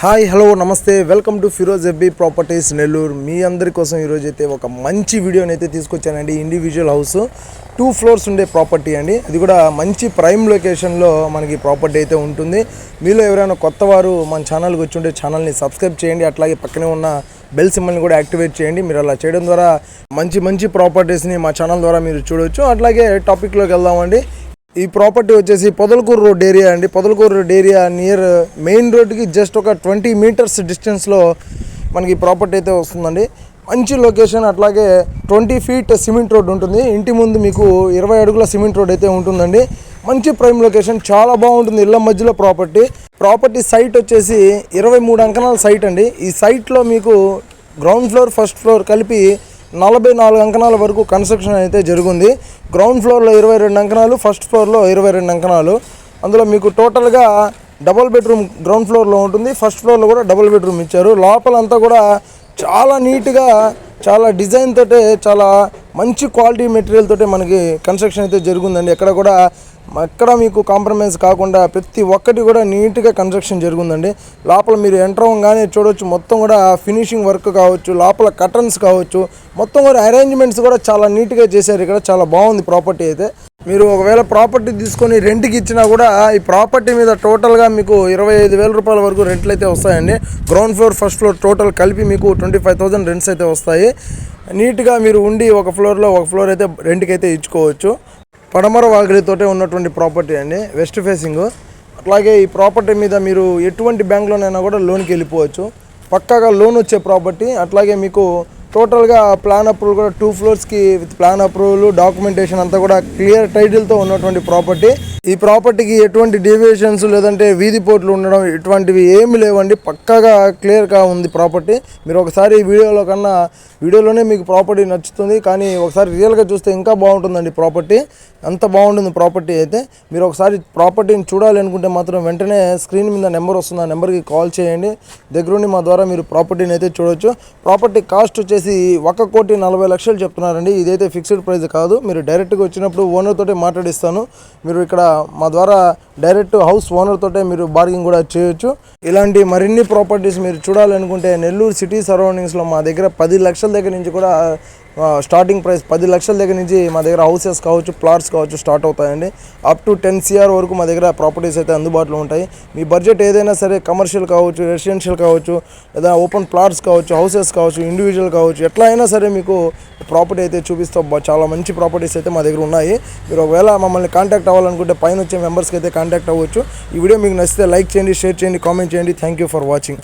Hi hello namaste. Welcome to Firoz ఎబ్బీ properties Nellore. మీ అందరి కోసం ఈరోజు అయితే ఒక మంచి వీడియోని అయితే తీసుకొచ్చానండి. ఇండివిజువల్ హౌస్ టూ ఫ్లోర్స్ ఉండే ప్రాపర్టీ అండి. అది కూడా మంచి ప్రైమ్ లొకేషన్లో మనకి ప్రాపర్టీ అయితే ఉంటుంది. మీలో ఎవరైనా కొత్త వారు మన ఛానల్కి వచ్చి ఉంటే ఛానల్ని సబ్స్క్రైబ్ చేయండి. అట్లాగే పక్కనే ఉన్న బెల్ సింబల్ని కూడా యాక్టివేట్ చేయండి. మీరు అలా చేయడం ద్వారా మంచి మంచి ప్రాపర్టీస్ని మా ఛానల్ ద్వారా మీరు చూడవచ్చు అట్లాగే టాపిక్లోకి వెళ్దామండి. ఈ ప్రాపర్టీ వచ్చేసి పొదలకూరు రోడ్ ఏరియా అండి. Podalakuru road area near main రోడ్కి జస్ట్ ఒక ట్వంటీ మీటర్స్ డిస్టెన్స్లో మనకి ప్రాపర్టీ అయితే వస్తుందండి. మంచి లొకేషన్ అట్లాగే ట్వంటీ ఫీట్ సిమెంట్ రోడ్ ఉంటుంది. ఇంటి ముందు మీకు ఇరవై అడుగుల సిమెంట్ రోడ్ అయితే ఉంటుందండి. మంచి ప్రైమ్ లొకేషన్ చాలా బాగుంటుంది ఇళ్ళ మధ్యలో ప్రాపర్టీ. ప్రాపర్టీ సైట్ వచ్చేసి ఇరవై మూడు అంకణాల సైట్ అండి. ఈ సైట్లో మీకు గ్రౌండ్ ఫ్లోర్ ఫస్ట్ ఫ్లోర్ కలిపి నలభై నాలుగు అంకణాల వరకు కన్స్ట్రక్షన్ అయితే జరిగింది. గ్రౌండ్ ఫ్లోర్లో ఇరవై రెండు అంకణాలు ఫస్ట్ ఫ్లోర్లో ఇరవై రెండు అంకణాలు. అందులో మీకు టోటల్గా డబుల్ బెడ్రూమ్ గ్రౌండ్ ఫ్లోర్లో ఉంటుంది. ఫస్ట్ ఫ్లోర్లో కూడా డబుల్ బెడ్రూమ్ ఇచ్చారు. లోపలంతా కూడా చాలా నీట్గా చాలా డిజైన్ తోటే చాలా మంచి క్వాలిటీ మెటీరియల్ తోటే మనకి కన్స్ట్రక్షన్ అయితే జరుగుందండి. ఎక్కడ కూడా ఎక్కడ మీకు కాంప్రమైజ్ కాకుండా ప్రతి ఒక్కటి కూడా నీట్గా కన్స్ట్రక్షన్ జరుగుందండి. లోపల మీరు ఎంటర్ అవ్వగానే చూడవచ్చు మొత్తం కూడా ఫినిషింగ్ వర్క్ కావచ్చు లోపల కటన్స్ కావచ్చు మొత్తం కూడా అరేంజ్మెంట్స్ కూడా చాలా నీట్గా చేశారు. ఇక్కడ చాలా బాగుంది ప్రాపర్టీ అయితే. మీరు ఒకవేళ ప్రాపర్టీ తీసుకొని రెంట్కి ఇచ్చినా కూడా ఈ ప్రాపర్టీ మీద టోటల్గా మీకు ఇరవై ఐదు వేల రూపాయల వరకు రెంట్లు అయితే వస్తాయండి. Ground floor first floor total కలిపి మీకు ట్వంటీ ఫైవ్ థౌసండ్ రెంట్స్ అయితే వస్తాయి. నీట్గా మీరు ఉండి ఒక ఫ్లోర్లో ఒక ఫ్లోర్ అయితే రెంట్కి అయితే ఇచ్చుకోవచ్చు. పడమర వాగిలితోటే ఉన్నటువంటి ప్రాపర్టీ అండి. West facing. అట్లాగే ఈ ప్రాపర్టీ మీద మీరు ఎటువంటి బ్యాంక్లోనైనా కూడా లోన్కి వెళ్ళిపోవచ్చు. పక్కాగా లోన్ వచ్చే ప్రాపర్టీ. అట్లాగే మీకు టోటల్గా ప్లాన్ అప్రూవల్ కూడా టూ ఫ్లోర్స్కి విత్ ప్లాన్ అప్రూవల్ డాక్యుమెంటేషన్ అంతా కూడా క్లియర్ టైటిల్తో ఉన్నటువంటి ప్రాపర్టీ. ఈ ప్రాపర్టీకి ఎటువంటి డీవియేషన్స్ లేదంటే వీధి పోట్లు ఉండడం ఇటువంటివి ఏమి లేవండి. పక్కాగా క్లియర్గా ఉంది ప్రాపర్టీ. మీరు ఒకసారి వీడియోలో కన్నా వీడియోలోనే మీకు ప్రాపర్టీ నచ్చుతుంది. కానీ ఒకసారి రియల్గా చూస్తే ఇంకా బాగుంటుందండి ప్రాపర్టీ. అంత బాగుంటుంది ప్రాపర్టీ అయితే. మీరు ఒకసారి ప్రాపర్టీని చూడాలి అనుకుంటే మాత్రం వెంటనే స్క్రీన్ మీద నెంబర్ వస్తుంది. ఆ నెంబర్కి కాల్ చేయండి. దగ్గరుండి మా ద్వారా మీరు ప్రాపర్టీని అయితే చూడొచ్చు. ప్రాపర్టీ కాస్ట్ వచ్చేసి ఒక కోటి నలభై లక్షలు చెప్తున్నారండి. ఇదైతే ఫిక్స్డ్ ప్రైస్ కాదు. మీరు డైరెక్ట్గా వచ్చినప్పుడు ఓనర్ తోటి మాట్లాడిస్తాను. మీరు ఇక్కడ మా ద్వారా డైరెక్ట్ హౌస్ ఓనర్ తోటే మీరు బార్గింగ్ కూడా చేయొచ్చు. ఇలాంటి మరిన్ని ప్రాపర్టీస్ మీరు చూడాలనుకుంటే నెల్లూరు సిటీ సరౌండింగ్స్లో మా దగ్గర పది లక్షల దగ్గర నుంచి కూడా స్టార్టింగ్ ప్రైస్ పది లక్షల దగ్గర నుంచి మా దగ్గర హౌసెస్ కావచ్చు ప్లాట్స్ కావచ్చు స్టార్ట్ అవుతాయండి. అప్ టు టెన్ సిఆర్ వరకు మా దగ్గర ప్రాపర్టీస్ అయితే అందుబాటులో ఉంటాయి. మీ బడ్జెట్ ఏదైనా సరే కమర్షియల్ కావచ్చు రెసిడెన్షియల్ కావచ్చు లేదా ఓపెన్ ప్లాట్స్ కావచ్చు హౌసెస్ కావచ్చు ఇండివిజువల్ కావచ్చు ఎట్లా అయినా సరే మీకు ప్రాపర్టీ అయితే చూపిస్తాం. చాలా మంచి ప్రాపర్టీస్ అయితే మా దగ్గర ఉన్నాయి. మీరు ఒకవేళ మమ్మల్ని కాంటాక్ట్ అవ్వాలనుకుంటే పైన వచ్చే మెంబర్స్కి అయితే కాంటాక్ట్ కాంటాక్ట్ అవ్వచ్చు. ఈ వీడియో మీకు నచ్చితే లైక్ చేయండి షేర్ చేయండి కామెంట్ చేయండి. Thank for watching